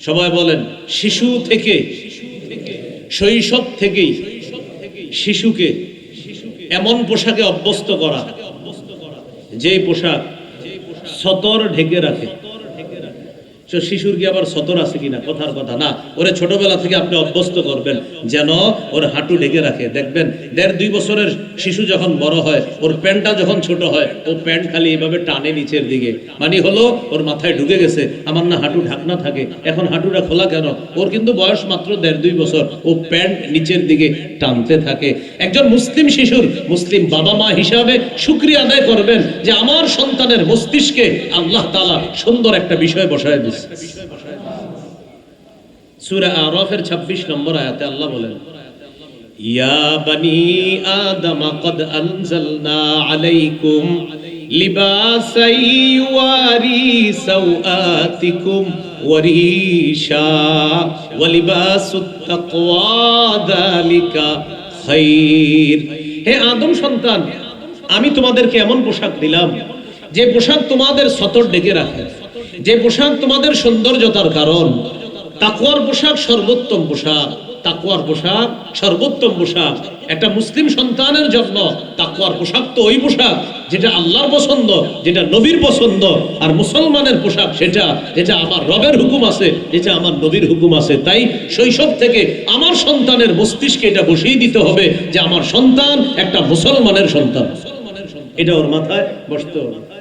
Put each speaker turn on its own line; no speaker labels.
সবাই বলেন, শিশু থেকে, শৈশব থেকেই শিশুকে এমন পোশাকে অভ্যস্ত করা যে পোশাক সতর ঢেকে রাখে। তো শিশুর কি আবার সতর আছে কিনা? কথার কথা না। ওরে ছোটবেলা থেকে আপনি অভ্যস্ত করবেন। যেন ওর হাঁটু ঢেকে রাখে। দেখবেন, দেড় দুই বছরের শিশু যখন বড় হয়, ওর প্যান্টটা যখন ছোট হয়, ও প্যান্ট খালি এইভাবে টানে নিচের দিকে। মানে হলো, ওর মাথায় ঢুকে গেছে, আমার না হাঁটু ঢাকনা থাকে। এখন হাঁটুটা খোলা কেন? ওর কিন্তু বয়স মাত্র দেড় দুই বছর। ও প্যান্ট নিচের দিকে টানতে থাকে। একজন মুসলিম শিশুর মুসলিম বাবা মা হিসাবে শুক্রিয়া আদায় করবেন যে আমার সন্তানের মস্তিষ্কে আল্লাহ তালা সুন্দর একটা বিষয় বসায় দিচ্ছে সুরা ২৬ নম্বর আয়াতে আল্লাহ বলেন, ইয়া বানি আদম কদ আনজালনা আলাইকুম সাওআতিকুম ওয়ারিশা তাকওয়া খাইর। হে আদম সন্তান, আমি তোমাদেরকে এমন পোশাক দিলাম, যে পোশাক তোমাদের সতর ডেকে রাখে। যে পোশাক তোমাদের সৌন্দর্যতার কারণ তাকুয়ার পোশাক সর্বোত্তম পোশাক তাকুয়ার পোশাক সর্বোত্তম পোশাক। একটা মুসলিম সন্তানের জন্য তাকুয়ার পোশাক তো ওই পোশাক যেটা আল্লাহর পছন্দ, যেটা নবীর পছন্দ, আর মুসলমানের পোশাক সেটা, যেটা আমার রবের হুকুম আছে, যেটা আমার নবীর হুকুম আছে। তাই শৈশব থেকে আমার সন্তানের মস্তিষ্কে এটা বসিয়ে দিতে হবে যে আমার সন্তান একটা মুসলমানের সন্তান। এটা ওর মাথায় বসতে হবে।